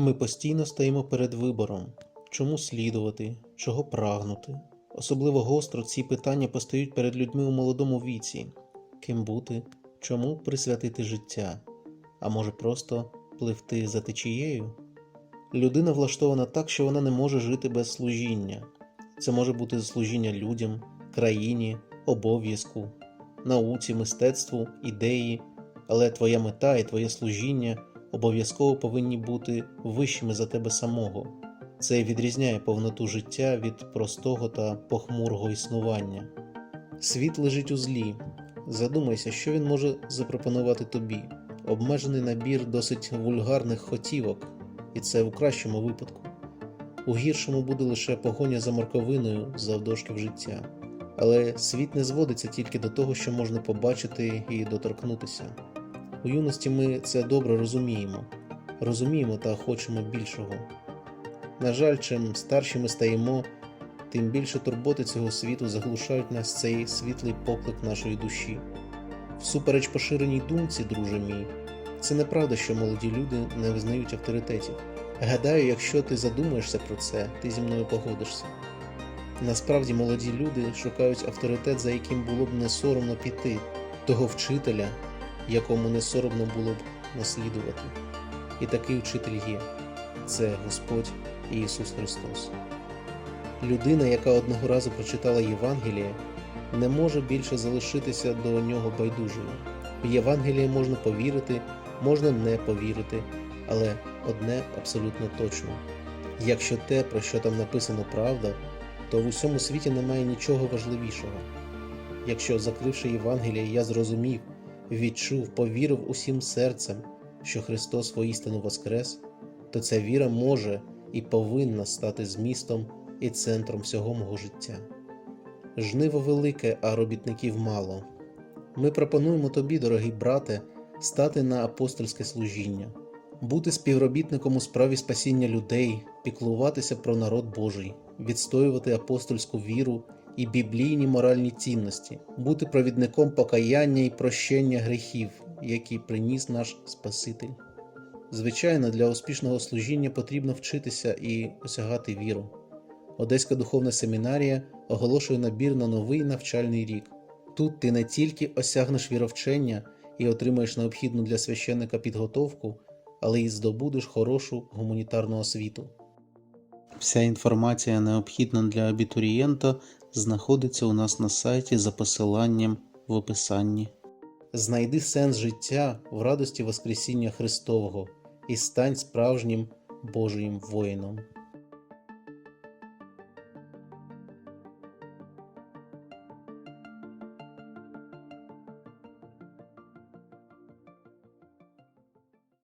Ми постійно стоїмо перед вибором, чому слідувати, чого прагнути. Особливо гостро ці питання постають перед людьми у молодому віці: ким бути, чому присвятити життя, а може просто пливти за течією. Людина влаштована так, що вона не може жити без служіння. Це може бути служіння людям, країні, обов'язку, науці, мистецтву, ідеї, але твоя мета і твоє служіння обов'язково повинні бути вищими за тебе самого. Це відрізняє повноту життя від простого та похмурого існування. Світ лежить у злі. Задумайся, що він може запропонувати тобі. Обмежений набір досить вульгарних хотівок, і це у кращому випадку. У гіршому буде лише погоня за морковиною завдовжки в життя. Але світ не зводиться тільки до того, що можна побачити і доторкнутися. У юності ми це добре розуміємо, розуміємо та хочемо більшого. На жаль, чим старші ми стаємо, тим більше турботи цього світу заглушають нас цей світлий поклик нашої душі. Всупереч поширеній думці, друже мій, це неправда, що молоді люди не визнають авторитетів. Гадаю, якщо ти задумаєшся про це, ти зі мною погодишся. Насправді молоді люди шукають авторитет, за яким було б не соромно піти, того вчителя, якому не соромно було б наслідувати. І такий вчитель є це Господь Ісус Христос. Людина, яка одного разу прочитала Євангеліє, не може більше залишитися до нього байдужою. В Євангеліє можна повірити, можна не повірити, але одне абсолютно точно: якщо те, про що там написано правда, то в усьому світі немає нічого важливішого. Якщо, закривши Євангеліє, я зрозумів, відчув, повірив усім серцем, що Христос воістину воскрес, то ця віра може і повинна стати змістом і центром всього мого життя. Жниво велике, а робітників мало. Ми пропонуємо тобі, дорогий брате, стати на апостольське служіння, бути співробітником у справі спасіння людей, піклуватися про народ Божий, відстоювати апостольську віру і біблійні моральні цінності, бути провідником покаяння і прощення гріхів, які приніс наш Спаситель. Звичайно, для успішного служіння потрібно вчитися і осягати віру. Одеська духовна семінарія оголошує набір на новий навчальний рік. Тут ти не тільки осягнеш віровчення і отримаєш необхідну для священника підготовку, але й здобудеш хорошу гуманітарну освіту. Вся інформація, необхідна для абітурієнта, знаходиться у нас на сайті за посиланням в описанні. Знайди сенс життя в радості Воскресіння Христового і стань справжнім Божим воїном.